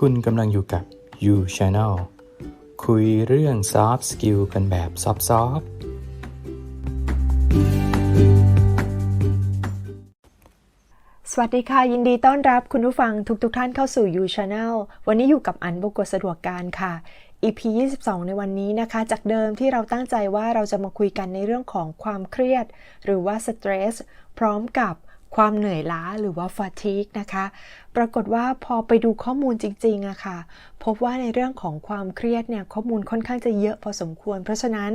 คุณกำลังอยู่กับ You Channel คุยเรื่อง Soft Skill กันแบบซอฟต์ๆสวัสดีค่ะ ยินดีต้อนรับคุณผู้ฟังทุกๆทท่านเข้าสู่ You Channel วันนี้อยู่กับอันบุกสะดวกการค่ะ EP 22 ในวันนี้นะคะ จากเดิมที่เราตั้งใจว่าเราจะมาคุยกันในเรื่องของความเครียด หรือว่า stress พร้อมกับ ความเหนื่อยล้าหรือว่า fatigue นะคะ ปรากฏว่าพอไปดูข้อมูลจริงๆอะค่ะ พบว่าในเรื่องของความเครียดเนี่ยข้อมูลค่อนข้างจะเยอะพอสมควร เพราะฉะนั้น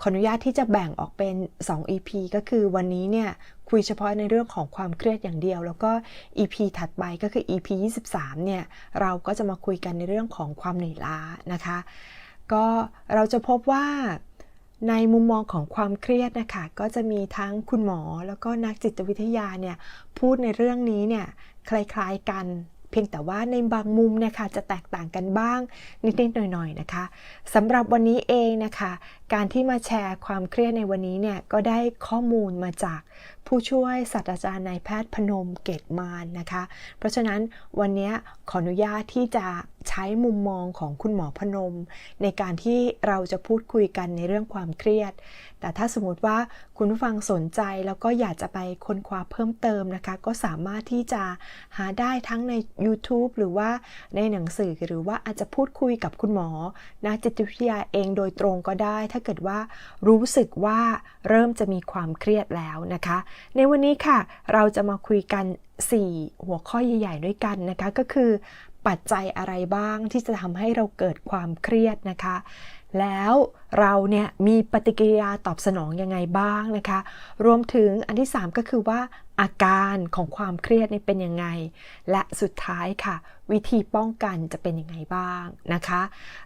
ขออนุญาตที่จะแบ่งออกเป็น 2 EP ก็คือวันนี้เนี่ยคุยเฉพาะในเรื่องของความเครียดอย่างเดียว แล้วก็ EP ถัดไปก็คือ EP 23 เนี่ยเราก็จะมาคุยกันในเรื่องของความเหนื่อยล้านะคะ ก็เราจะพบว่า ในมุมมองของความเครียดนะคะก็จะมีทั้งคุณหมอแล้วก็นักจิตวิทยาเนี่ยพูดในเรื่องนี้เนี่ยคล้ายๆกัน พียงแต่ว่าในบางมุมเนี่ยค่ะจะแตกต่างกันบ้างนิดๆหน่อยๆนะคะสำหรับวันนี้เองนะคะ การที่มาแชร์ความเครียดในวันนี้เนี่ยก็ได้ข้อมูลมาจากผู้ช่วยศาสตราจารย์นายแพทย์พนมเกตมานนะคะ เพราะฉะนั้นวันนี้ขออนุญาตที่จะใช้มุมมองของคุณหมอพนม ในการที่เราจะพูดคุยกันในเรื่องความเครียด แต่ถ้าสมมติว่าคุณผู้ฟังสนใจแล้วก็อยากจะไปค้นคว้าเพิ่มเติมนะคะ ก็สามารถที่จะหาได้ทั้งใน YouTube หรือว่าในหนังสือหรือว่าอาจจะพูดคุยกับคุณหมอนักจิตวิทยาเองโดยตรงก็ได้ ถ้าเกิดว่ารู้สึกว่าเริ่มจะมีความเครียดแล้วนะคะ ในวันนี้ค่ะ เราจะมาคุยกัน 4 หัวข้อใหญ่ๆด้วยกันนะคะก็คือปัจจัยอะไรบ้างที่จะทำให้เราเกิดความเครียดนะคะ แล้วเราเนี่ยมีปฏิกิริยาตอบสนองยังไงบ้างนะคะ รวมถึงอันที่ 3 ก็คือว่าอาการของความเครียดเนี่ยเป็นยังไง และสุดท้ายค่ะ วิธีป้องกันจะเป็นยังไงบ้างนะคะ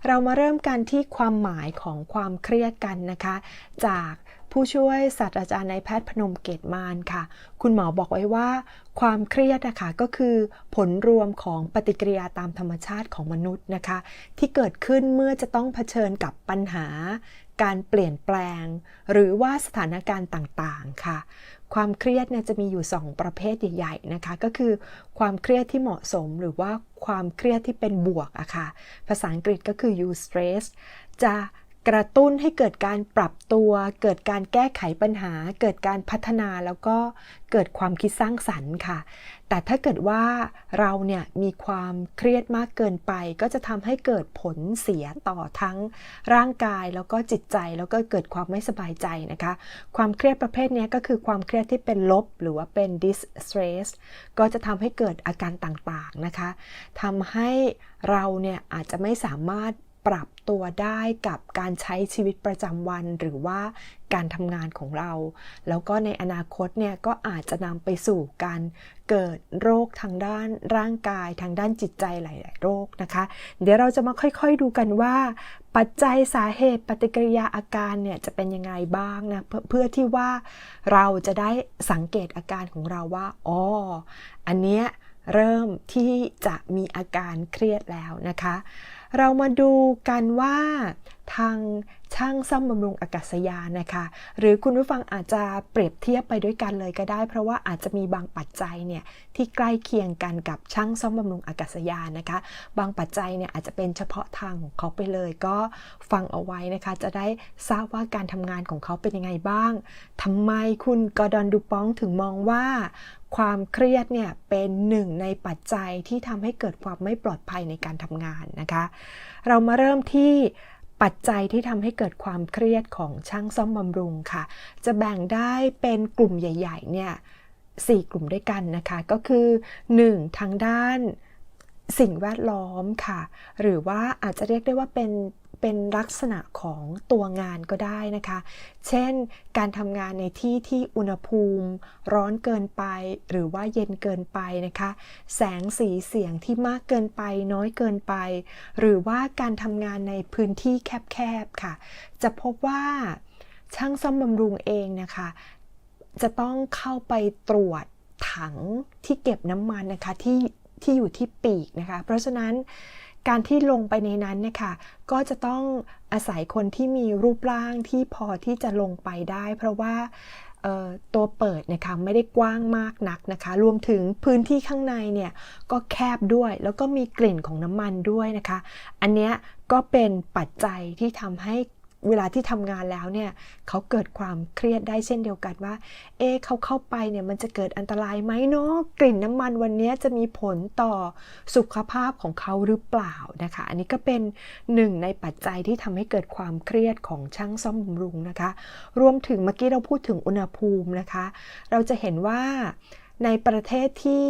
เรามาเริ่มกันที่ความหมายของความเครียดกันนะคะ จาก ผู้ช่วยศาสตราจารย์นายแพทย์พนมเกตมานค่ะ คุณหมอบอกไว้ว่า ความเครียดนะคะก็คือผลรวมของปฏิกิริยาตามธรรมชาติของมนุษย์นะคะ ที่เกิดขึ้นเมื่อจะต้องเผชิญกับปัญหา การเปลี่ยนแปลง หรือว่าสถานการณ์ต่างๆ ค่ะ ความเครียดเนี่ยจะมีอยู่ 2 ประเภทใหญ่ๆนะคะก็คือความเครียดที่เหมาะสมหรือว่าความเครียดที่เป็นบวกอะค่ะภาษาอังกฤษก็คือ eustress จะ กระตุ้นให้เกิดการปรับตัว เกิดการแก้ไขปัญหา เกิดการพัฒนาแล้วก็เกิดความคิดสร้างสรรค์ค่ะ แต่ถ้าเกิดว่าเราเนี่ยมีความเครียดมากเกินไป ก็จะทำให้เกิดผลเสียต่อทั้งร่างกายแล้วก็จิตใจแล้วก็เกิดความไม่สบายใจนะคะ ความเครียดประเภทนี้ก็คือความเครียดที่เป็นลบหรือว่าเป็น distress ก็จะทำให้เกิดอาการต่างๆนะคะทำให้เราเนี่ยอาจจะไม่สามารถ ปรับตัวได้กับการใช้ชีวิตประจำวัน หรือว่าการทำงานของเรา แล้วก็ในอนาคตเนี่ยก็อาจจะนำไปสู่การเกิดโรคทางด้านร่างกายทางด้านจิตใจหลาย ๆ โรคนะคะ เดี๋ยวเราจะมาค่อย ๆ ดูกันว่า ปัจจัยสาเหตุปฏิกิริยาอาการเนี่ยจะเป็นยังไงบ้างนะเพื่อเพื่อที่ว่าเราจะได้สังเกตอาการของเราว่าอ๋ออันเนี้ยเริ่มที่จะมีอาการเครียดแล้วนะคะ เรามาดูกันว่า ทางช่างซ่อมบำรุงอากาศยานนะคะ หรือคุณผู้ฟังอาจจะเปรียบเทียบไปด้วยกันเลยก็ได้ เพราะว่าอาจจะมีบางปัจจัยเนี่ยที่ใกล้เคียงกันกับช่างซ่อมบำรุงอากาศยานนะคะ บางปัจจัยเนี่ยอาจจะเป็นเฉพาะทางของเขาไปเลย ก็ฟังเอาไว้นะคะ จะได้ทราบว่าการทำงานของเขาเป็นยังไงบ้างทำไมคุณกอร์ดอนดูปองถึงมองว่าความเครียดเนี่ยเป็นหนึ่งในปัจจัยที่ทำให้เกิดความไม่ปลอดภัยในการทำงานนะคะ เรามาเริ่มที่ ปัจจัยที่ทำให้เกิดความเครียดของช่างซ่อมบำรุงค่ะ จะแบ่งได้เป็นกลุ่มใหญ่ ๆ เนี่ยสี่กลุ่มด้วยกันนะคะ ก็คือ 1. ทางด้านสิ่งแวดล้อมค่ะ หรือว่าอาจจะเรียกได้ว่าเป็น เป็นลักษณะของตัวงานก็ได้นะคะ เช่น การทำงานในที่ที่อุณหภูมิ ร้อนเกินไป หรือว่าเย็นเกินไปนะคะ แสงสีเสียงที่มากเกินไป น้อยเกินไป หรือว่าการทำงานในพื้นที่แคบๆค่ะ จะพบว่าช่างซ่อมบำรุงเองนะคะ จะต้องเข้าไปตรวจถังที่เก็บน้ำมันนะคะที่ที่อยู่ที่ปีกนะคะ เพราะฉะนั้น การที่ลงไปในนั้นเนี่ยค่ะก็จะต้องอาศัยคนที่มีรูปร่างที่พอที่จะลงไปได้ เพราะว่าตัวเปิดนะคะไม่ได้กว้างมากนักนะคะ รวมถึงพื้นที่ข้างในเนี่ยก็แคบด้วยแล้วก็มีกลิ่นของน้ำมันด้วยนะคะ อันเนี้ยก็เป็นปัจจัยที่ทำให้ เวลาที่ทำงานแล้วเนี่ยเขาเกิดความเครียดได้เช่นเดียวกันว่า เอ๊เขาเข้าไปเนี่ยมันจะเกิดอันตรายไหมเนาะกลิ่นน้ำมันวันนี้จะมีผลต่อสุขภาพของเขาหรือเปล่านะคะ อันนี้ก็เป็นหนึ่งในปัจจัยที่ทำให้เกิดความเครียดของช่างซ่อมบำรุงนะคะ รวมถึงเมื่อกี้เราพูดถึงอุณหภูมินะคะ เราจะเห็นว่าในประเทศที่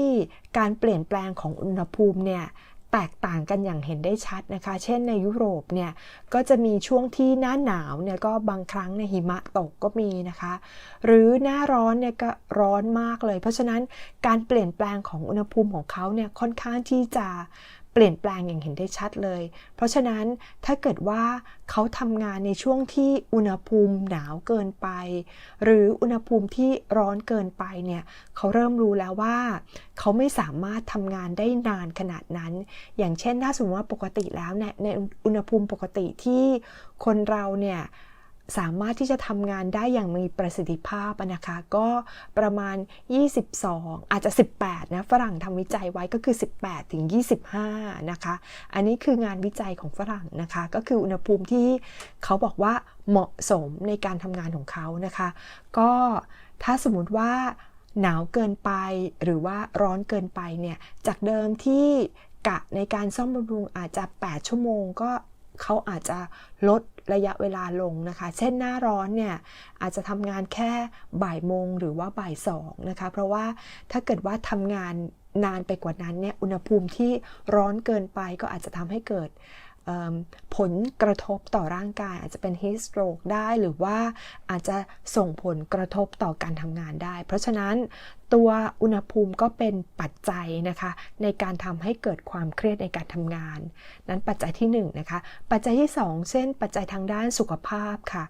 การเปลี่ยนแปลงของอุณหภูมิเนี่ย แตกต่างกันอย่างเห็นได้ชัดนะคะ เช่นในยุโรปเนี่ยก็จะมีช่วงที่หน้าหนาวเนี่ยก็บางครั้งในยหิมะตกก็มีนะคะ หรือหน้าร้อนเนี่ยก็ร้อนมากเลย เพราะฉะนั้นการเปลี่ยนแปลงของอุณหภูมิของเขาเนี่ยค่อนข้างที่จะ เปลี่ยนแปลงอย่างเห็นได้ชัดเลย เพราะฉะนั้นถ้าเกิดว่าเขาทำงานในช่วงที่อุณหภูมิหนาวเกินไป หรืออุณหภูมิที่ร้อนเกินไปเนี่ยเขาเริ่มรู้แล้วว่า เขาไม่สามารถทำงานได้นานขนาดนั้น อย่างเช่นถ้าสมมติว่าปกติแล้วเนี่ยในอุณหภูมิปกติที่คนเราเนี่ย สามารถที่จะทำงานได้อย่างมีประสิทธิภาพนะคะ ก็ประมาณ 22 อาจจะ 18 นะฝรั่งทำวิจัยไว้ก็คือ 18 ถึง 25 นะคะ อันนี้คืองานวิจัยของฝรั่งนะคะ ก็คืออุณหภูมิที่เขาบอกว่าเหมาะสมในการทำงานของเขานะคะ ก็ถ้าสมมติว่าหนาวเกินไปหรือว่าร้อนเกินไปเนี่ย จากเดิมที่กะในการซ่อมบำรุงอาจจะ 8 ชั่วโมงก็ เขาอาจจะลดระยะเวลาลงนะคะ เช่นหน้าร้อนเนี่ยอาจจะทำงานแค่บ่ายโมงหรือว่าบ่ายสองนะคะ เพราะว่าถ้าเกิดว่าทำงานนานไปกว่านั้นเนี่ยอุณหภูมิที่ร้อนเกินไปก็อาจจะทำให้เกิด ผลกระทบต่อร่างกาย อาจจะเป็น heat stroke ได้หรือว่าอาจจะส่งผลกระทบต่อการทำงานได้ เพราะฉะนั้นตัวอุณหภูมิก็เป็นปัจจัยนะคะในการทำให้เกิดความเครียดในการทำงาน นั้นปัจจัยที่1นงนะคะปัจจัยที่ 2 เช่น ปัจจัยทางด้านสุขภาพค่ะ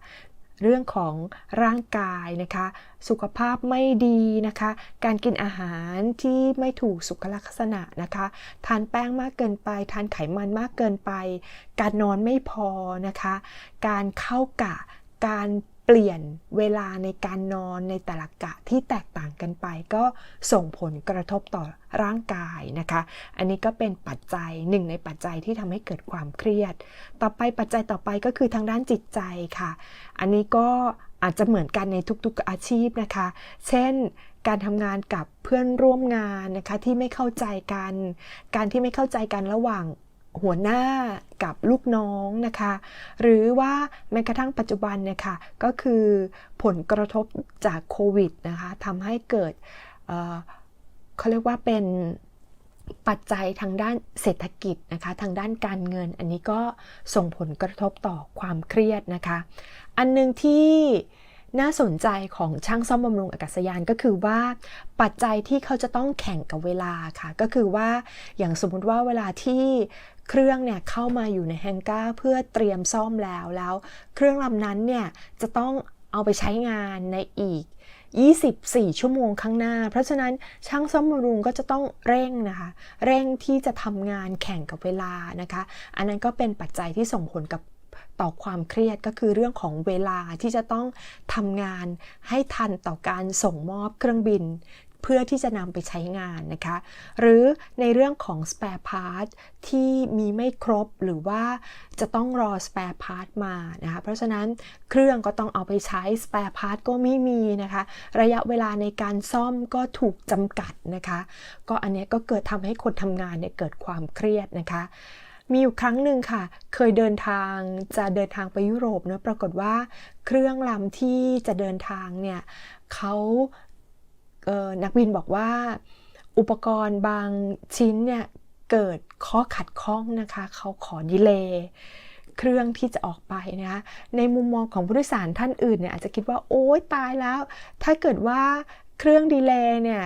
เรื่องของร่างกายนะคะ สุขภาพไม่ดีนะคะ การกินอาหารที่ไม่ถูกสุขลักษณะนะคะ ทานแป้งมากเกินไป ทานไขมันมากเกินไป การนอนไม่พอนะคะ การเข้ากะ การ เปลี่ยนเวลาในการนอนในแต่ละกะที่แตกต่างกันไป ก็ส่งผลกระทบต่อร่างกายนะคะ อันนี้ก็เป็นปัจจัยหนึ่งในปัจจัยที่ทำให้เกิดความเครียด ต่อไปปัจจัยต่อไปก็คือทางด้านจิตใจค่ะ อันนี้ก็อาจจะเหมือนกันในทุกๆอาชีพนะคะ เช่น การทำงานกับเพื่อนร่วมงานนะคะที่ไม่เข้าใจกัน การที่ไม่เข้าใจกันระหว่าง หัวหน้ากับลูกน้องนะคะ หรือว่าแม้กระทั่งปัจจุบันเนี่ยค่ะก็คือผลกระทบจากโควิดนะคะทำให้เกิดเเขาเรียกว่าเป็นปัจจัยทางด้านเศรษฐกิจนะคะ ทางด้านการเงิน อันนี้ก็ส่งผลกระทบต่อความเครียดนะคะ อันหนึงที่ น่าสนใจของช่างซ่อมบำรุงอากาศยานก็คือว่าปัจจัยที่เขาจะต้องแข่งกับเวลาค่ะ ก็คือว่าอย่างสมมุติว่าเวลาที่เครื่องเนี่ยเข้ามาอยู่ในแฮงก้าเพื่อเตรียมซ่อมแล้วแล้ว เครื่องลำนั้นเนี่ยจะต้องเอาไปใช้งานในอีก 24 ชั่วโมงข้างหน้า เพราะฉะนั้นช่างซ่อมบำรุงก็จะต้องเร่งนะคะ เร่งที่จะทำงานแข่งกับเวลานะคะ อันนั้นก็เป็นปัจจัยที่ส่งผลกับ ต่อความเครียดก็คือเรื่องของเวลาที่จะต้องทำงานให้ทันต่อการส่งมอบเครื่องบิน เพื่อที่จะนำไปใช้งานนะคะ หรือในเรื่องของ spare part ที่มีไม่ครบหรือว่าจะต้องรอ spare part มานะคะเพราะฉะนั้นเครื่องก็ต้องเอาไปใช้ spare part ก็ไม่มีนะคะ ระยะเวลาในการซ่อมก็ถูกจำกัดนะคะ ก็อันนี้ก็เกิดทำให้คนทำงานเนี่ยเกิดความเครียดนะคะ มีอยู่ครั้งหนึ่งค่ะ เคยเดินทางจะเดินทางไปยุโรปเนะปรากฏว่าเครื่องลำที่จะเดินทางเนี่ยเขาเนักบินบอกว่าอุปกรณ์บางชิ้นเนี่ยเกิดข้อขัดข้องนะคะเขาขอดีเลย์เครื่องที่จะออกไปนะคะในมุมมองของผู้โดยสารท่านอื่นเนี่ยอาจจะคิดว่าโอ๊ยตายแล้ว ถ้าเกิดว่าเครื่องดีเลย์เนี่ย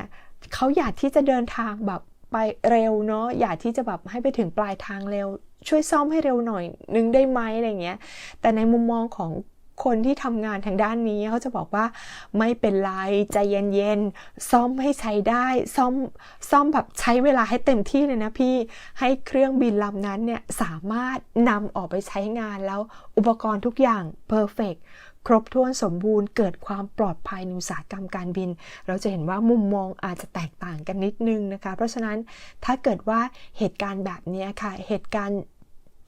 เขาอยากที่จะเดินทางแบบ ไปเร็วเนาะอยากที่จะแบบให้ไปถึงปลายทางเร็ว ช่วยซ่อมให้เร็วหน่อยนึงได้ไหมอะไรเงี้ย แต่ในมุมมองของคนที่ทำงานทางด้านนี้เขาจะบอกว่าไม่เป็นไรใจเย็นๆซ่อมให้ใช้ได้ ซ่อมซ่อมแบบใช้เวลาให้เต็มที่เลยนะพี่ให้เครื่องบินลำนั้นเนี่ยสามารถนำออกไปใช้งานแล้วอุปกรณ์ทุกอย่างเพอร์เฟก ครบถ้วนสมบูรณ์เกิดความปลอดภัยในอุตสาหกรรมการบิน เราจะเห็นว่ามุมมองอาจจะแตกต่างกันนิดนึงนะคะ เพราะฉะนั้นถ้าเกิดว่าเหตุการณ์แบบนี้ค่ะ เหตุการณ์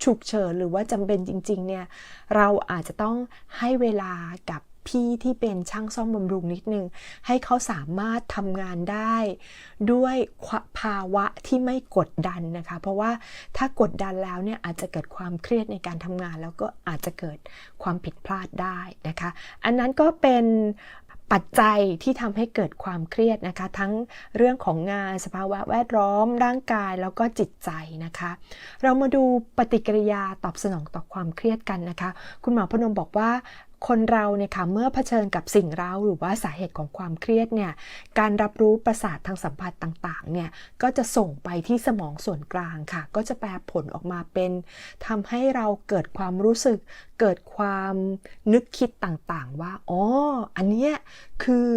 ฉุกเฉินหรือว่าจำเป็นจริงๆเนี่ยเราอาจจะต้องให้เวลากับ พี่ที่เป็นช่างซ่อมบำรุงนิดนึง ให้เขาสามารถทำงานได้ ด้วยภาวะที่ไม่กดดันนะคะ เพราะว่าถ้ากดดันแล้วเนี่ยอาจจะเกิดความเครียดในการทำงาน แล้วก็อาจจะเกิดความผิดพลาดได้นะคะ อันนั้นก็เป็นปัจจัยที่ทำให้เกิดความเครียดนะคะ ทั้งเรื่องของงานสภาวะแวดล้อม ร่างกายแล้วก็จิตใจนะคะ เรามาดูปฏิกิริยาตอบสนองต่อความเครียดกันนะคะ คุณหมอพนมบอกว่า คนเราเนี่ยค่ะเมื่อเผชิญกับสิ่งเร้าหรือว่าสาเหตุของความเครียดเนี่ยการรับรู้ประสาททางสัมผัสต่างๆเนี่ยก็จะส่งไปที่สมองส่วนกลางค่ะ ก็จะแปลผลออกมาเป็นทำให้เราเกิดความรู้สึก เกิดความนึกคิดต่างๆ ว่าอ๋ออันเนี้ยคือ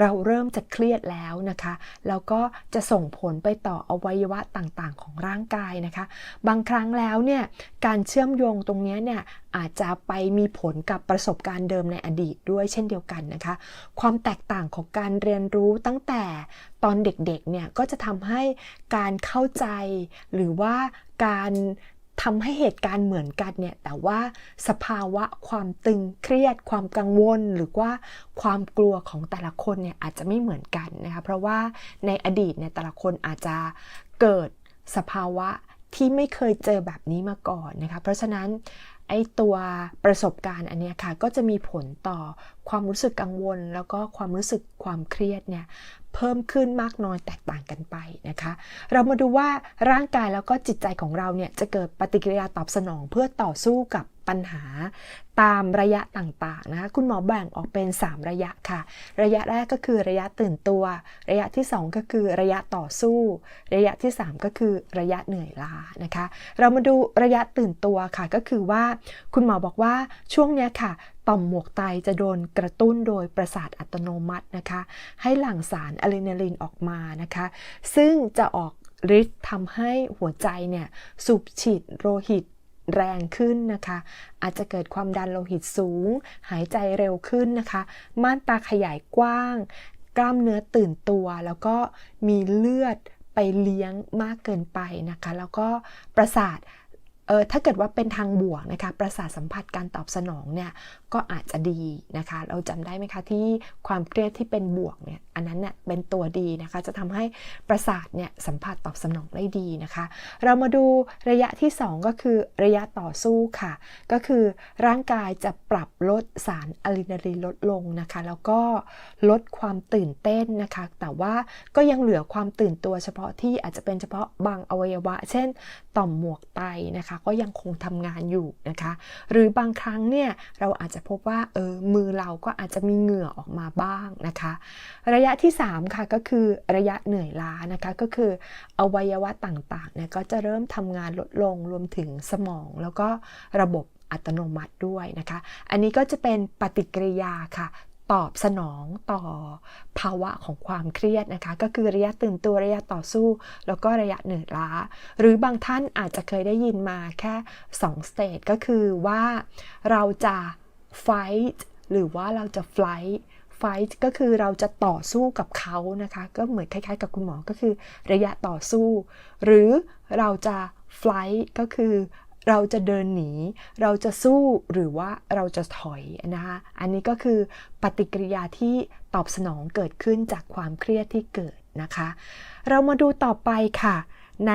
เราเริ่มจะเครียดแล้วนะคะแล้วก็จะส่งผลไปต่ออวัยวะต่างๆ ของร่างกายนะคะ บางครั้งแล้วเนี่ยการเชื่อมโยงตรงนี้เนี่ยอาจจะไปมีผลกับประสบการณ์เดิมในอดีตด้วยเช่นเดียวกันนะคะ ความแตกต่างของการเรียนรู้ตั้งแต่ตอนเด็กๆเนี่ยก็จะทำให้การเข้าใจหรือว่าการ ทำให้เหตุการณ์เหมือนกันเนี่ยแต่ว่าสภาวะความตึงเครียด ความกังวลหรือว่าความกลัวของแต่ละคนเนี่ยอาจจะไม่เหมือนกันนะคะเพราะว่าในอดีตเนี่ยแต่ละคนอาจจะเกิดสภาวะที่ไม่เคยเจอแบบนี้มาก่อนนะคะ เพราะฉะนั้นไอ้ตัวประสบการณ์อันนี้ค่ะก็จะมีผลต่อความรู้สึกกังวล แล้วก็ความรู้สึกความเครียดเนี่ย เพิ่มขึ้นมากน้อยแตกต่างกันไปนะคะ เรามาดูว่าร่างกายแล้วก็จิตใจของเราเนี่ยจะเกิดปฏิกิริยาตอบสนองเพื่อต่อสู้กับปัญหา ตามระยะต่างๆนะคะคุณหมอแบ่งออกเป็น 3 ระยะค่ะ ระยะแรกก็คือระยะตื่นตัว ระยะที่ 2 ก็คือระยะต่อสู้ ระยะที่ 3 ก็คือระยะเหนื่อยล้านะคะ เรามาดูระยะตื่นตัวค่ะก็คือว่า คุณหมอบอกว่าช่วงเนี้ยค่ะต่อมหมวกไตจะโดนกระตุ้นโดยประสาทอัตโนมัตินะคะ ให้หลั่งสารอะดรีนาลีนออกมานะคะ ซึ่งจะออกฤทธิ์ทำให้หัวใจเนี่ยสูบฉีดโลหิต แรงขึ้นนะคะ อาจจะเกิดความดันโลหิตสูง หายใจเร็วขึ้นนะคะ ม่านตาขยายกว้าง กล้ามเนื้อตื่นตัว แล้วก็มีเลือดไปเลี้ยงมากเกินไปนะคะ แล้วก็ประสาท เออถ้าเกิดว่าเป็นทางบวกนะคะประสาทสัมผัสการตอบสนองเนี่ยก็อาจจะดีนะคะ เราจำได้ไหมคะที่ความเครียดที่เป็นบวกเนี่ยอันนั้นเนี่ยเป็นตัวดีนะคะ จะทำให้ประสาทเนี่ยสัมผัสตอบสนองได้ดีนะคะ เรามาดูระยะที่ 2 ก็คือระยะต่อสู้ค่ะ ก็คือร่างกายจะปรับลดสารอะดรีนาลีนลดลงนะคะ แล้วก็ลดความตื่นเต้นนะคะ แต่ว่าก็ยังเหลือความตื่นตัวเฉพาะที่อาจจะเป็นเฉพาะบางอวัยวะ เช่น ต่อมหมวกไตนะคะก็ยังคงทำงานอยู่นะคะ หรือบางครั้งเนี่ยเราอาจจะพบว่าเออมือเราก็อาจจะมีเหงื่อออกมาบ้างนะคะ ระยะที่ 3 ค่ะก็คือระยะเหนื่อยล้านะคะก็คืออวัยวะต่างๆเนี่ยก็จะเริ่มทำงานลดลงรวมถึงสมอง แล้วก็ระบบอัตโนมัติด้วยนะคะ อันนี้ก็จะเป็นปฏิกิริยาค่ะ ตอบสนองต่อภาวะของความเครียดนะคะ ก็คือระยะตื่นตัวระยะต่อสู้ แล้วก็ระยะเหนื่อยล้า หรือบางท่านอาจจะเคยได้ยินมาแค่2 stage ก็คือว่าเราจะ fight หรือว่าเราจะ flight fight ก็คือเราจะต่อสู้กับเขานะคะ ก็เหมือนคล้ายๆ กับคุณหมอก็คือระยะต่อสู้ หรือเราจะ flight ก็คือ เราจะเดินหนี เราจะสู้หรือว่าเราจะถอยนะคะอันนี้ก็คือปฏิกิริยาที่ตอบสนองเกิดขึ้นจากความเครียดที่เกิดนะคะ เรามาดูต่อไปค่ะ ใน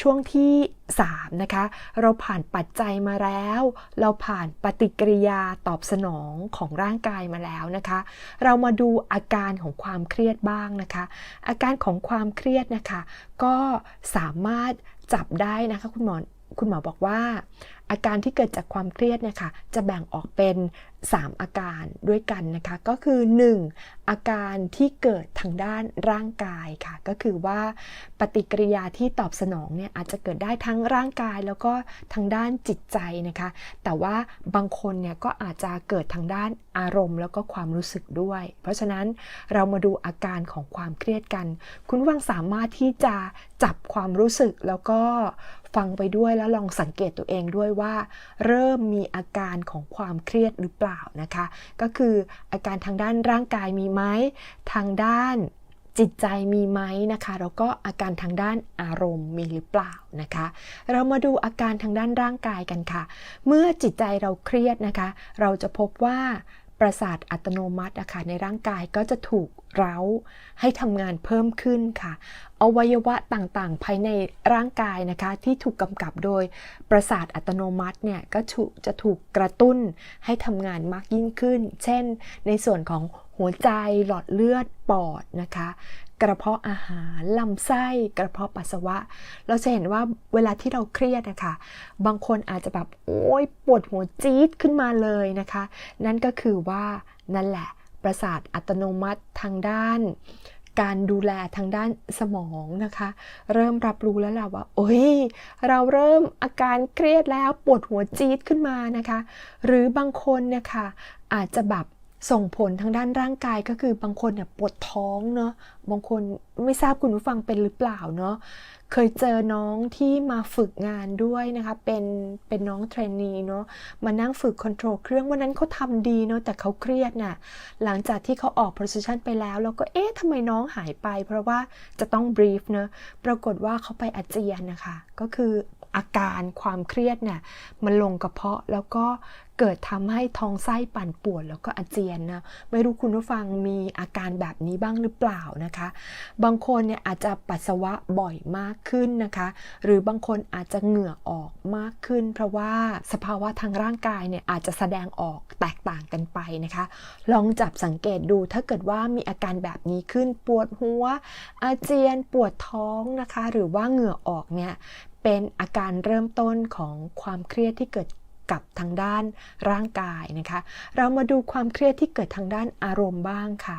ช่วงที่ 3 นะคะ เราผ่านปัจจัยมาแล้ว เราผ่านปฏิกิริยาตอบสนองของร่างกายมาแล้วนะคะ เรามาดูอาการของความเครียดบ้างนะคะ อาการของความเครียดนะคะ ก็สามารถจับได้นะคะคุณหมอ คุณหมอบอกว่า อาการที่เกิดจากความเครียดเนี่ยค่ะจะแบ่งออกเป็น 3 อาการด้วยกันนะคะ ก็คือ 1. อาการที่เกิดทางด้านร่างกายค่ะ ก็คือว่าปฏิกิริยาที่ตอบสนองเนี่ยอาจจะเกิดได้ทั้งร่างกายแล้วก็ทางด้านจิตใจนะคะ แต่ว่าบางคนเนี่ยก็อาจจะเกิดทางด้านอารมณ์ แล้วก็ความรู้สึกด้วย เพราะฉะนั้นเรามาดูอาการของความเครียดกัน คุณผู้ฟังสามารถที่จะจับความรู้สึกแล้วก็ ฟังไปด้วยแล้วลองสังเกตตัวเองด้วยว่า เริ่มมีอาการของความเครียดหรือเปล่านะคะ ก็คืออาการทางด้านร่างกายมีไหมทางด้านจิตใจมีไหมนะคะ แล้วก็อาการทางด้านอารมณ์มีหรือเปล่านะคะ เรามาดูอาการทางด้านร่างกายกันค่ะ เมื่อจิตใจเราเครียดนะคะ เราจะพบว่า ประสาทอัตโนมัติอะค่ะในร่างกายก็จะถูกเร้าให้ทำงานเพิ่มขึ้นค่ะ อวัยวะต่างๆ ภายในร่างกายนะคะ ที่ถูกกำกับโดยประสาทอัตโนมัติเนี่ยก็จะถูกกระตุ้นให้ทำงานมากยิ่งขึ้น เช่น ในส่วนของหัวใจหลอดเลือดปอดนะคะ กระเพาะอาหารลำไส้กระเพาะปัสสาวะ เราจะเห็นว่าเวลาที่เราเครียดนะคะ บางคนอาจจะแบบโอ้ยปวดหัวจี๊ดขึ้นมาเลยนะคะ นั่นก็คือว่านั่นแหละประสาทอัตโนมัติทางด้าน การดูแลทางด้านสมองนะคะ เริ่มรับรู้แล้วแหละว่าโอ้ยเราเริ่มอาการเครียดแล้วปวดหัวจี๊ดขึ้นมานะคะ หรือบางคนนี่ยค่ะอาจจะแบบ ส่งผลทางด้านร่างกายก็คือบางคนเนี่ยปวดท้องเนาะบางคนไม่ทราบคุณผู้ฟังเป็นหรือเปล่าเนาะเคยเจอน้องที่มาฝึกงานด้วยนะคะเป็นเป็นน้องเทรนนีเนาะมานั่งฝึกคอนโทรลเครื่องวันนั้นเขาทำดีเนาะแต่เขาเครียดน่ะหลังจากที่เขาออก position ไปแล้วเราก็เอ๊ะทำไมน้องหายไป เพราะว่าจะต้อง brief เนาะปรากฏว่าเขาไปอาเจียนนะคะ ก็คืออาการความเครียดเนี่ยมันลงกระเพาะแล้วก็ เกิดทำให้ท้องไส้ปั่นป่วนแล้วก็อาเจียนนะไม่รู้คุณผู้ฟังมีอาการแบบนี้บ้างหรือเปล่านะคะ บางคนเนี่ยอาจจะปัสสาวะบ่อยมากขึ้นนะคะ หรือบางคนอาจจะเหงื่อออกมากขึ้น เพราะว่าสภาวะทางร่างกายเนี่ยอาจจะแสดงออกแตกต่างกันไปนะคะ ลองจับสังเกตดูถ้าเกิดว่ามีอาการแบบนี้ขึ้นปวดหัว อาเจียนปวดท้องนะคะ หรือว่าเหงื่อออกเนี่ยเป็นอาการเริ่มต้นของความเครียดที่เกิด กับทางด้านร่างกายนะคะ เรามาดูความเครียดที่เกิดทางด้านอารมณ์บ้างค่ะ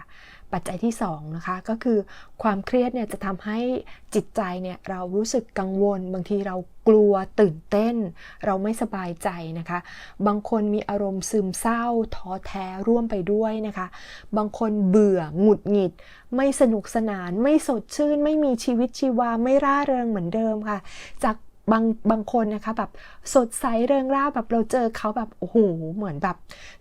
ปัจจัยที่2นะคะก็คือความเครียดเนี่ยจะทำให้จิตใจเนี่ยเรารู้สึกกังวล บางทีเรากลัวตื่นเต้น เราไม่สบายใจนะคะ บางคนมีอารมณ์ซึมเศร้าท้อแท้ร่วมไปด้วยนะคะ บางคนเบื่อหงุดหงิด ไม่สนุกสนาน ไม่สดชื่น ไม่มีชีวิตชีวาไม่ร่าเริงเหมือนเดิมค่ะ จาก บางบางคนนะคะแบบสดใสเริงร่าแบบเราเจอเขาแบบโอ้โหเหมือนแบบ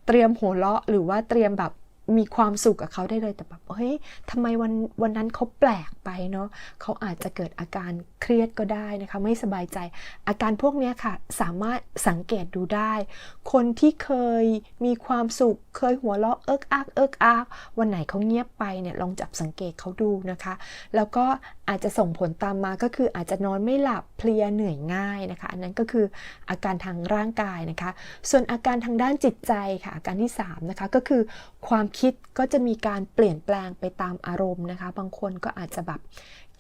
เตรียมหัวเราะหรือว่าเตรียมแบบมีความสุขกับเขาได้เลยแต่แบบเฮ้ยทำไมวันวันนั้นเขาแปลกไปเนาะเขาอาจจะเกิดอาการเครียดก็ได้นะคะไม่สบายใจ อาการพวกนี้ค่ะ สามารถสังเกตดูได้ คนที่เคยมีความสุข เคยหัวเราะเอิกอักเอิกอักวันไหนเขาเงียบไปเนี่ยลองจับสังเกตเขาดูนะคะ แล้วก็อาจจะส่งผลตามมาก็คืออาจจะนอนไม่หลับเพลียเหนื่อยง่ายนะคะ อันนั้นก็คืออาการทางร่างกายนะคะ ส่วนอาการทางด้านจิตใจค่ะ อาการที่3นะคะก็คือความคิดก็จะมีการเปลี่ยนแปลงไปตามอารมณ์นะคะ บางคนก็อาจจะแบบ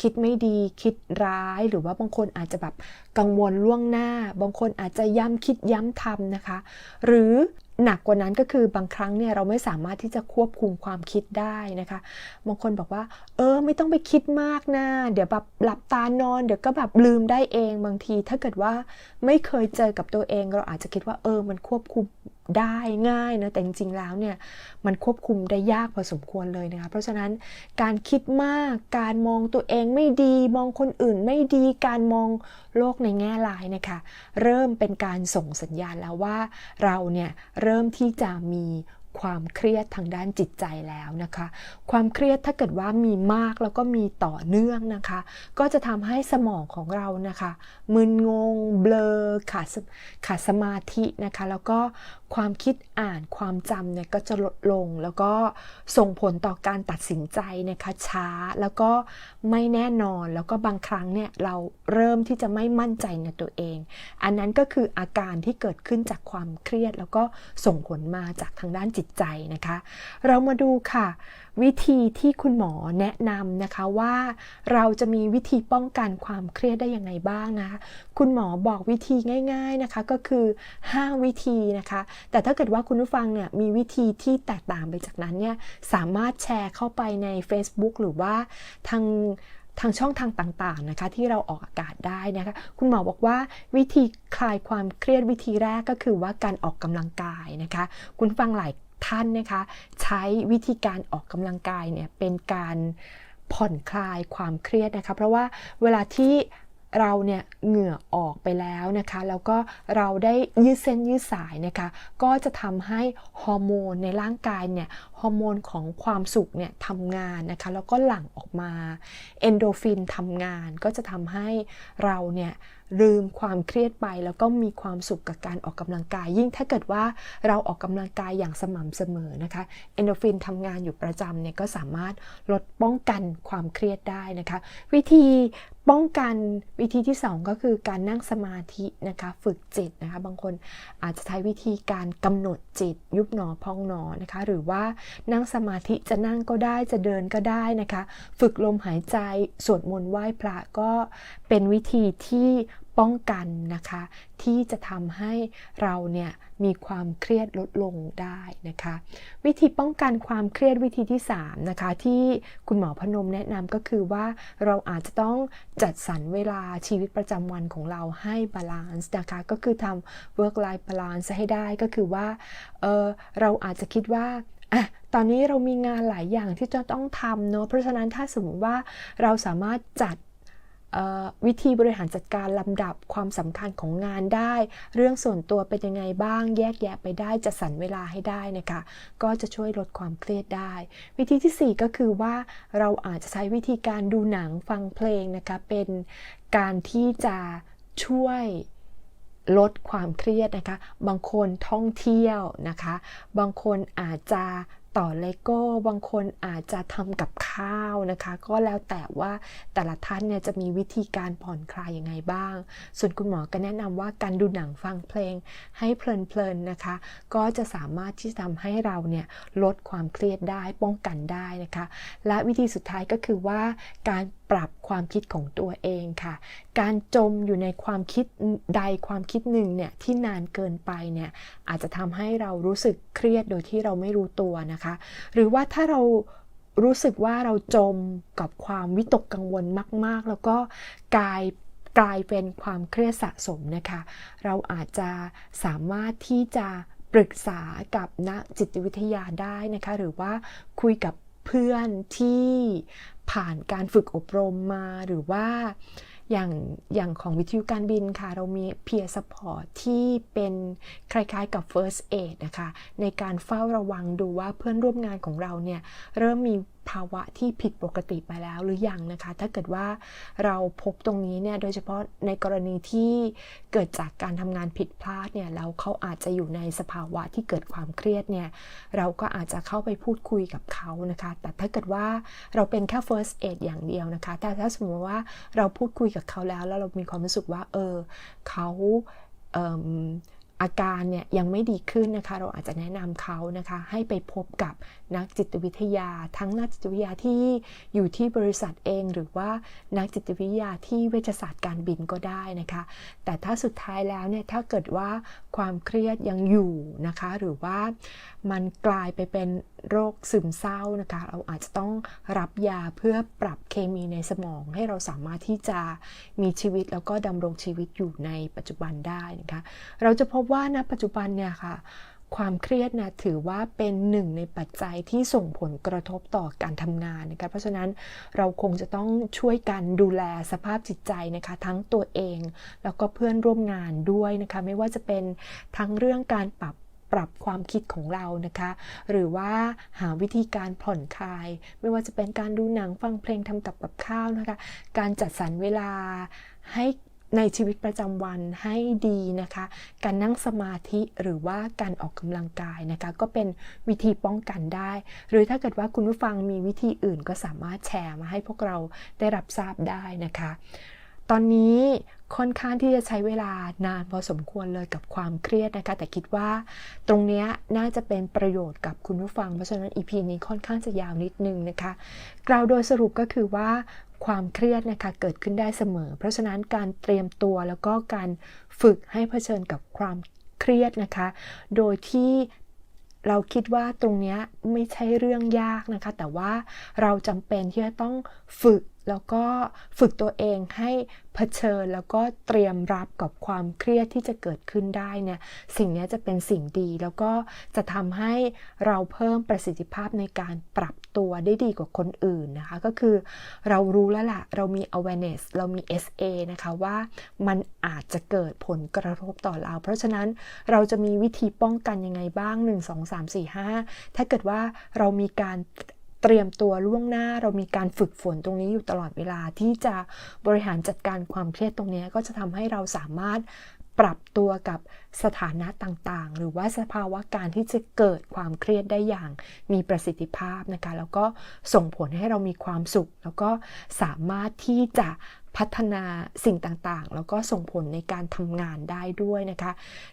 คิดไม่ดีคิดร้ายหรือว่าบางคนอาจจะแบบกังวลล่วงหน้า บางคนอาจจะย้ำคิดย้ำทำนะคะ หรือ หนักกว่านั้นก็คือบางครั้งเนี่ยเราไม่สามารถที่จะควบคุมความคิดได้นะคะบางคนบอกว่า เออ ไม่ต้องไปคิดมากนะเดี๋ยวแบบหลับตานอน เดี๋ยวก็แบบลืมได้เองบางที ถ้าเกิดว่าไม่เคยเจอกับตัวเอง เราอาจจะคิดว่าเออมันควบคุมได้ง่ายนะแต่จริงๆแล้วเนี่ยมันควบคุมได้ยากพอสมควรเลยนะคะเพราะฉะนั้นการคิดมากการมองตัวเองไม่ดี มองคนอื่นไม่ดีการมองโลกในแง่ร้ายนะคะเริ่มเป็นการส่งสัญญาณแล้วว่าเราเนี่ยเริ่มที่จะมีความเครียดทางด้านจิตใจแล้วนะคะ ความเครียดถ้าเกิดว่ามีมากแล้วก็มีต่อเนื่องนะคะ ก็จะทำให้สมองของเรานะคะ มึนงง เบลอขาดขาดสมาธินะคะ แล้วก็ ความคิดอ่านความจำเนี่ยก็จะลดลง แล้วก็ส่งผลต่อการตัดสินใจนะคะช้าแล้วก็ไม่แน่นอนแล้วก็บางครั้งเนี่ยเราเริ่มที่จะไม่มั่นใจในตัวเอง อันนั้นก็คืออาการที่เกิดขึ้นจากความเครียด แล้วก็ส่งผลมาจากทางด้านจิตใจนะคะ เรามาดูค่ะ วิธีที่คุณหมอแนะนำนะคะว่าเราจะมีวิธีป้องกันความเครียดได้ยังไงบ้างนะคะคุณหมอบอกวิธีง่าย ๆนะคะก็คือ 5 วิธีนะคะ แต่ถ้าเกิดว่าคุณผู้ฟังเนี่ยมีวิธีที่แตกต่างไปจากนั้นเนี่ยสามารถแชร์เข้าไปใน Facebook หรือว่าทางทางช่องทางต่างๆนะคะที่เราออกอากาศได้นะคะคุณหมอบอกว่าวิธีคลายความเครียดวิธีแรกก็คือว่าการออกกำลังกายนะคะ คุณฟังหลาย ท่านนะคะ ใช้วิธีการออกกำลังกายเนี่ยเป็นการผ่อนคลายความเครียดนะคะ เพราะว่าเวลาที่เราเนี่ยเหงื่อออกไปแล้วนะคะ แล้วก็เราได้ยืดเส้นยืดสายนะคะ ก็จะทำให้ฮอร์โมนในร่างกายเนี่ยฮอร์โมนของความสุขเนี่ยทำงานนะคะ แล้วก็หลั่งออกมาเอนโดฟินทำงานก็จะทำให้เราเนี่ยลืมความเครียดไป แล้วก็มีความสุขกับการออกกำลังกาย ยิ่งถ้าเกิดว่าเราออกกำลังกายอย่างสม่ำเสมอนะคะเอนโดฟินทำงานอยู่ประจำเนี่ยก็สามารถลดป้องกันความเครียดได้นะคะ วิธี ป้องกันวิธีที่ 2 ก็คือการนั่งสมาธินะคะฝึกจิตนะคะบางคนอาจจะใช้วิธีการกำหนดจิต ยุบหนอพองหนอนะคะ หรือว่านั่งสมาธิจะนั่งก็ได้จะเดินก็ได้นะคะ ฝึกลมหายใจสวดมนต์ไหว้พระก็เป็นวิธีที่ ป้องกันนะคะ ที่จะทำให้เราเนี่ยมีความเครียดลดลงได้นะคะ วิธีป้องกันความเครียดวิธีที่3นะคะที่คุณหมอพนมแนะนำก็คือว่าเราอาจจะต้องจัดสรรเวลาชีวิตประจำวันของเราให้บาลานซ์นะคะ ก็คือทำ work life balance ให้ได้ก็คือว่าเออเราอาจจะคิดว่าอะตอนนี้เรามีงานหลายอย่างที่จะต้องทำเนาะเพราะฉะนั้นถ้าสมมติว่าเราสามารถจัด วิธีบริหารจัดการลำดับความสำคัญของงานได้ เรื่องส่วนตัวเป็นยังไงบ้าง แยกแยะไปได้จะสรรเวลาให้ได้นะคะ ก็จะช่วยลดความเครียดได้ วิธีที่ 4 ก็คือว่าเราอาจจะใช้วิธีการดูหนังฟังเพลงนะคะ เป็นการที่จะช่วยลดความเครียดนะคะ บางคนท่องเที่ยวนะคะ บางคนอาจจะ ต่อเลโก้ บางคนอาจจะทำกับข้าวนะคะ ก็แล้วแต่ว่าแต่ละท่านเนี่ยจะมีวิธีการผ่อนคลายยังไงบ้าง ส่วนคุณหมอก็แนะนำว่าการดูหนังฟังเพลงให้เพลินๆนะคะ ก็จะสามารถที่จะทำให้เราเนี่ยลดความเครียดได้ป้องกันได้นะคะ และวิธีสุดท้ายก็คือว่าการ ปรับความคิดของตัวเองค่ะ การจมอยู่ในความคิดใดความคิดหนึ่งเนี่ยที่นานเกินไปเนี่ยอาจจะทำให้เรารู้สึกเครียดโดยที่เราไม่รู้ตัวนะคะ หรือว่าถ้าเรารู้สึกว่าเราจมกับความวิตกกังวลมาก ๆ แล้วก็กลายกลายเป็นความเครียดสะสมนะคะ เราอาจจะสามารถที่จะปรึกษากับนักจิตวิทยาได้นะคะ หรือว่าคุยกับ เพื่อนที่ผ่านการฝึกอบรมมาหรือว่าอย่างอย่างของวิทยุการบินค่ะ เรามี peer support ที่เป็นคล้ายๆกับ first aid นะคะ ในการเฝ้าระวังดูว่าเพื่อนร่วมงานของเราเนี่ย เริ่มมี ภาวะที่ผิดปกติไปแล้วหรือยังนะคะ ถ้าเกิดว่าเราพบตรงนี้เนี่ยโดยเฉพาะในกรณีที่เกิดจากการทำงานผิดพลาดเนี่ยแล้วเขาอาจจะอยู่ในสภาวะที่เกิดความเครียดเนี่ยเราก็อาจจะเข้าไปพูดคุยกับเขานะคะ แต่ถ้าเกิดว่าเราเป็นแค่ first aid อย่างเดียวนะคะ แต่ถ้าสมมติว่าเราพูดคุยกับเขาแล้วแล้วเรามีความรู้สึกว่าเออเขาเอาการเนี่ยยังไม่ดีขึ้นนะคะ เราอาจจะแนะนำเขานะคะ ให้ไปพบกับนักจิตวิทยา ทั้งนักจิตวิทยาที่อยู่ที่บริษัทเอง หรือว่านักจิตวิทยาที่เวชศาสตร์การบินก็ได้นะคะ แต่ถ้าสุดท้ายแล้วเนี่ยถ้าเกิดว่าความเครียดยังอยู่นะคะ หรือว่า มันกลายไปเป็นโรคซึมเศร้านะคะ เราอาจจะต้องรับยาเพื่อปรับเคมีในสมอง ให้เราสามารถที่จะมีชีวิตแล้วก็ดำรงชีวิตอยู่ในปัจจุบันได้นะคะ เราจะพบว่าณปัจจุบันเนี่ยค่ะความเครียดนะถือว่าเป็นหนึ่งในปัจจัยที่ส่งผลกระทบต่อการทำงานนะคะเพราะฉะนั้นเราคงจะต้องช่วยกันดูแลสภาพจิตใจนะคะทั้งตัวเอง แล้วก็เพื่อนร่วมงานด้วยนะคะไม่ว่าจะเป็นทั้งเรื่องการปรับ ปรับความคิดของเรานะคะ หรือว่าหาวิธีการผ่อนคลาย ไม่ว่าจะเป็นการดูหนังฟังเพลงทำกับกับข้าวนะคะ การจัดสรรเวลาให้ในชีวิตประจำวันให้ดีนะคะ การนั่งสมาธิหรือว่าการออกกำลังกายนะคะ ก็เป็นวิธีป้องกันได้ หรือถ้าเกิดว่าคุณผู้ฟังมีวิธีอื่นก็สามารถแชร์มาให้พวกเราได้รับทราบได้นะคะ ตอนนี้ค่อนข้างที่จะใช้เวลานานพอสมควรเลยกับความเครียดนะคะ แต่คิดว่าตรงนี้น่าจะเป็นประโยชน์กับคุณผู้ฟัง เพราะฉะนั้น EP นี้ค่อนข้างจะยาวนิดนึงนะคะ กล่าวโดยสรุปก็คือว่าความเครียดนะคะเกิดขึ้นได้เสมอ เพราะฉะนั้นการเตรียมตัวแล้วก็การฝึกให้เผชิญกับความเครียดนะคะ โดยที่เราคิดว่าตรงนี้ไม่ใช่เรื่องยากนะคะ แต่ว่าเราจำเป็นที่จะต้องฝึก แล้วก็ฝึกตัวเองให้เผชิญแล้วก็เตรียมรับกับความเครียดที่จะเกิดขึ้นได้เนี่ยสิ่งนี้จะเป็นสิ่งดี แล้วก็จะทำให้เราเพิ่มประสิทธิภาพในการปรับตัวได้ดีกว่าคนอื่นนะคะ ก็คือเรารู้แล้วล่ะ เรามี awareness เรามี SA นะคะว่ามันอาจจะเกิดผลกระทบต่อเรา เพราะฉะนั้นเราจะมีวิธีป้องกันยังไงบ้าง 1 2 3 4 5 ถ้าเกิดว่าเรามีการ เตรียมตัวล่วงหน้าเรามีการฝึกฝนตรงนี้อยู่ตลอดเวลาที่จะบริหารจัดการความเครียดตรงนี้ก็จะทำให้เราสามารถปรับตัวกับสถานะต่างๆ หรือว่าสภาวะการที่จะเกิดความเครียดได้อย่างมีประสิทธิภาพนะคะ แล้วก็ส่งผลให้เรามีความสุข แล้วก็สามารถที่จะ พัฒนาสิ่งต่างๆ แล้วก็ส่งผลในการทำงานได้ด้วยนะคะ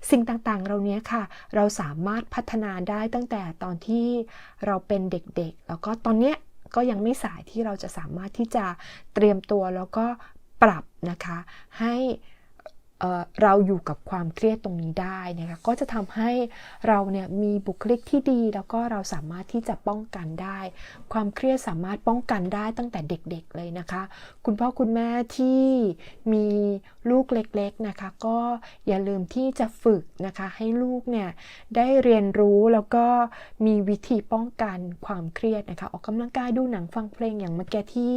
สิ่งต่างๆเราเนี้ยค่ะ เราสามารถพัฒนาได้ตั้งแต่ตอนที่เราเป็นเด็กๆ แล้วก็ตอนเนี้ยก็ยังไม่สายที่เราจะสามารถที่จะเตรียมตัวแล้วก็ปรับนะคะให้ เราอยู่กับความเครียดตรงนี้ได้นะคะก็จะทำให้เราเนี่ยมีบุคลิกที่ดี แล้วก็เราสามารถที่จะป้องกันได้ ความเครียดสามารถป้องกันได้ตั้งแต่เด็กๆเลยนะคะ คุณพ่อคุณแม่ที่มีลูกเล็กๆนะคะ ก็อย่าลืมที่จะฝึกนะคะ ให้ลูกเนี่ยได้เรียนรู้แล้วก็มีวิธีป้องกันความเครียดนะคะ ออกกำลังกายดูหนังฟังเพลงอย่างเมื่อกี้ที่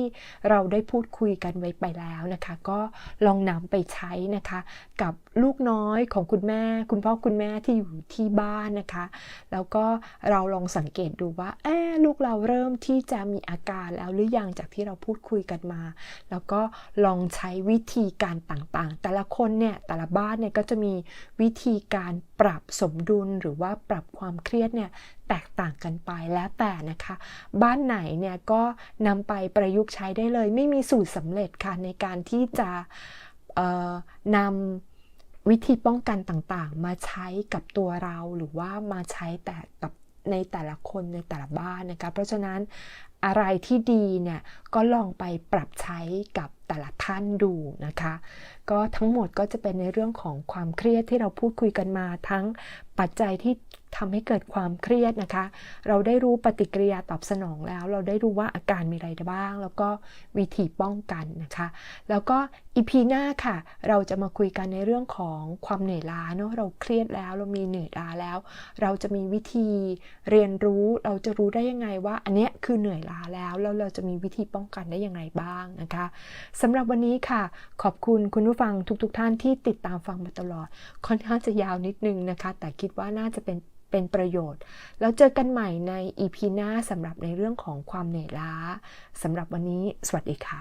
เราได้พูดคุยกันไว้ไปแล้วนะคะ ก็ลองนำไปใช้นะคะกับลูกน้อยของคุณแม่ คุณพ่อคุณแม่ที่อยู่ที่บ้านนะคะ แล้วก็เราลองสังเกตดูว่าแอลูกเราเริ่มที่จะมีอาการแล้วหรือยังจากที่เราพูดคุยกันมา แล้วก็ลองใช้วิธีการต่างๆ แต่ละคนเนี่ยแต่ละบ้านเนี่ยก็จะมีวิธีการปรับสมดุลหรือว่าปรับความเครียดเนี่ยแตกต่างกันไปแล้วแต่นะคะ บ้านไหนเนี่ยก็นำไปประยุกต์ใช้ได้เลย ไม่มีสูตรสำเร็จค่ะในการที่จะ นำวิธีป้องกันต่างๆ มาใช้กับตัวเราหรือว่ามาใช้แต่กับในแต่ละคนในแต่ละบ้านนะคะเพราะฉะนั้นอะไรที่ดีเนี่ย ก็ลองไปปรับใช้กับแต่ละท่านดูนะคะ ก็ทั้งหมดก็จะเป็นในเรื่องของความเครียดที่เราพูดคุยกันมา ทั้งปัจจัยที่ทำให้เกิดความเครียดนะคะ เราได้รู้ปฏิกิริยาตอบสนองแล้ว เราได้รู้ว่าอาการมีอะไรบ้าง แล้วก็วิธีป้องกันนะคะ แล้วก็อีพีหน้าค่ะ เราจะมาคุยกันในเรื่องของความเหนื่อยล้าเนาะเราเครียดแล้วเรามีเหนื่อยล้าแล้ว เราจะมีวิธีเรียนรู้ เราจะรู้ได้ยังไงว่า อันเนี้ยคือเหนื่อยล้าแล้วแล้วเราจะมีวิธีป้องกันได้ยังไงบ้างนะคะสำหรับวันนี้ค่ะ ขอบคุณคุณผู้ฟังทุกๆทท่านที่ติดตามฟังมาตลอด ค่อนข้างจะยาวนิดนึงนะคะ แต่คิดว่าน่าจะเป็นเป็นประโยชน์ แล้วเจอกันใหม่ใน EP หน้าสำหรับในเรื่องของความเหนื่อยล้าสำหรับวันนี้ สวัสดีค่ะ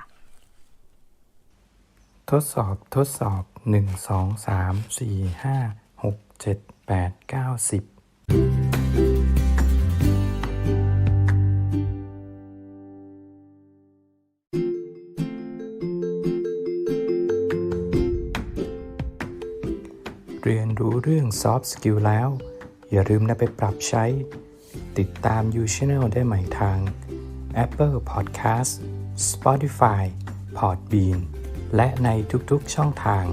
ทดสอบทดสอบ 1 2 3 4 5 6 7 8 9 10 เรื่อง Soft Skill แล้ว อย่าลืมนำไปปรับใช้ ติดตาม You Channel ได้ใหม่ทาง Apple Podcast Spotify Podbean และในทุกๆช่องทาง